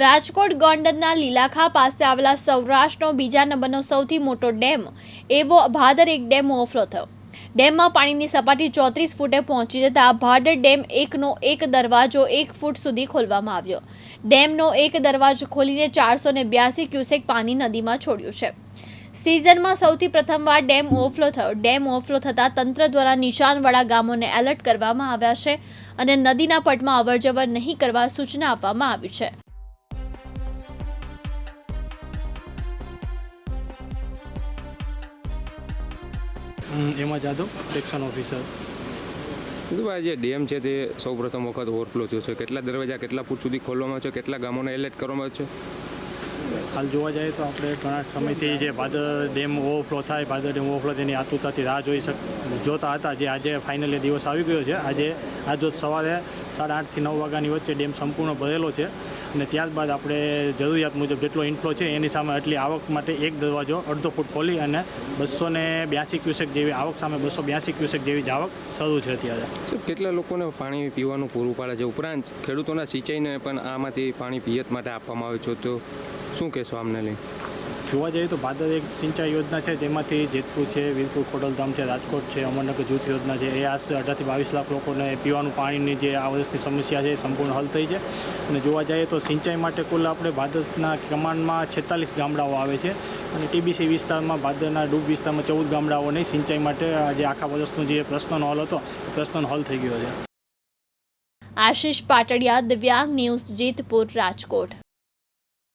રાજકોટ ગોંડલના લીલાખા પાસે આવેલા સૌરાષ્ટ્રનો બીજા નંબરનો સૌથી મોટો ડેમ, એવો ભાદર એક ડેમ ઓવરફ્લો થયો. ડેમમાં પાણીની સપાટી ચોત્રીસ ફૂટે પહોંચી જતા ભાદર ડેમ એકનો એક દરવાજો એક ફૂટ સુધી ખોલવામાં આવ્યો. ડેમનો એક દરવાજો ખોલીને ચારસો ને બ્યાસી ક્યુસેક પાણી નદીમાં છોડ્યું છે. સિઝનમાં સૌથી પ્રથમવાર ડેમ ઓવરફ્લો થયો. ડેમ ઓવરફ્લો થતાં તંત્ર દ્વારા નિશાનવાળા ગામોને એલર્ટ કરવામાં આવ્યા છે અને નદીના પટમાં અવરજવર નહીં કરવા સૂચના આપવામાં આવી છે. એમાં જાદવ સેક્શન ઓફિસર. કીધું જે ડેમ છે તે સૌ પ્રથમ વખત ઓવરફ્લો થયો છે. કેટલા દરવાજા કેટલા ફૂટ સુધી ખોલવામાં છે? કેટલા ગામોને એલર્ટ કરવામાં છે? હાલ જોવા જઈએ તો આપણે ઘણા સમયથી જે ભાદર ડેમ ઓવરફ્લો થાય ભાદર ડેમ ઓવરફ્લો તેની આતુરતાથી રાહ જોઈ શક જોતા હતા જે આજે ફાઇનલી દિવસ આવી ગયો છે. આજે આજ સવારે સાડા આઠથી નવ વાગ્યાની વચ્ચે ડેમ સંપૂર્ણ ભરેલો છે. અને ત્યારબાદ આપણે જરૂરિયાત મુજબ જેટલો ઇન્ફ્લો છે એની સામે એટલી આવક માટે એક દરવાજો, અડધો ફૂટ ખોલી અને બસો ને બ્યાસી ક્યુસેક જેવી આવક સામે બસો બ્યાસી ક્યુસેક જેવી જ આવક શરૂ છે અત્યારે. કેટલા લોકોને પાણી પીવાનું પૂરું પાડે છે? ઉપરાંત ખેડૂતોના સિંચાઈને પણ આમાંથી પાણી પિયત માટે આપવામાં આવે છે. તો શું કહેશો આમને લઈ? જોવા જઈએ તો ભાદર એક સિંચાઈ યોજના છે તેમાંથી જેતપુર છે, વીરપુર ખોડલધામ છે, રાજકોટ છે, અમરનગર જૂથ યોજના છે. એ આશરે અઢારથી બાવીસ લાખ લોકોને પીવાનું પાણીની જે આ વર્ષની સમસ્યા છે એ સંપૂર્ણ હલ થઈ છે. અને જોવા જઈએ તો સિંચાઈ માટે કુલ આપણે ભાદરના કમાન્ડમાં છેતાલીસ ગામડાઓ આવે છે. અને ટીબીસી વિસ્તારમાં ભાદરના ડૂબ વિસ્તારમાં ચૌદ ગામડાઓની સિંચાઈ માટે આજે આખા વર્ષનો જે પ્રશ્નનો હલ હતો પ્રશ્નનો હલ થઈ ગયો છે. આશિષ પાટડિયા, દિવ્યાંગ ન્યૂઝ, જેતપુર, રાજકોટ.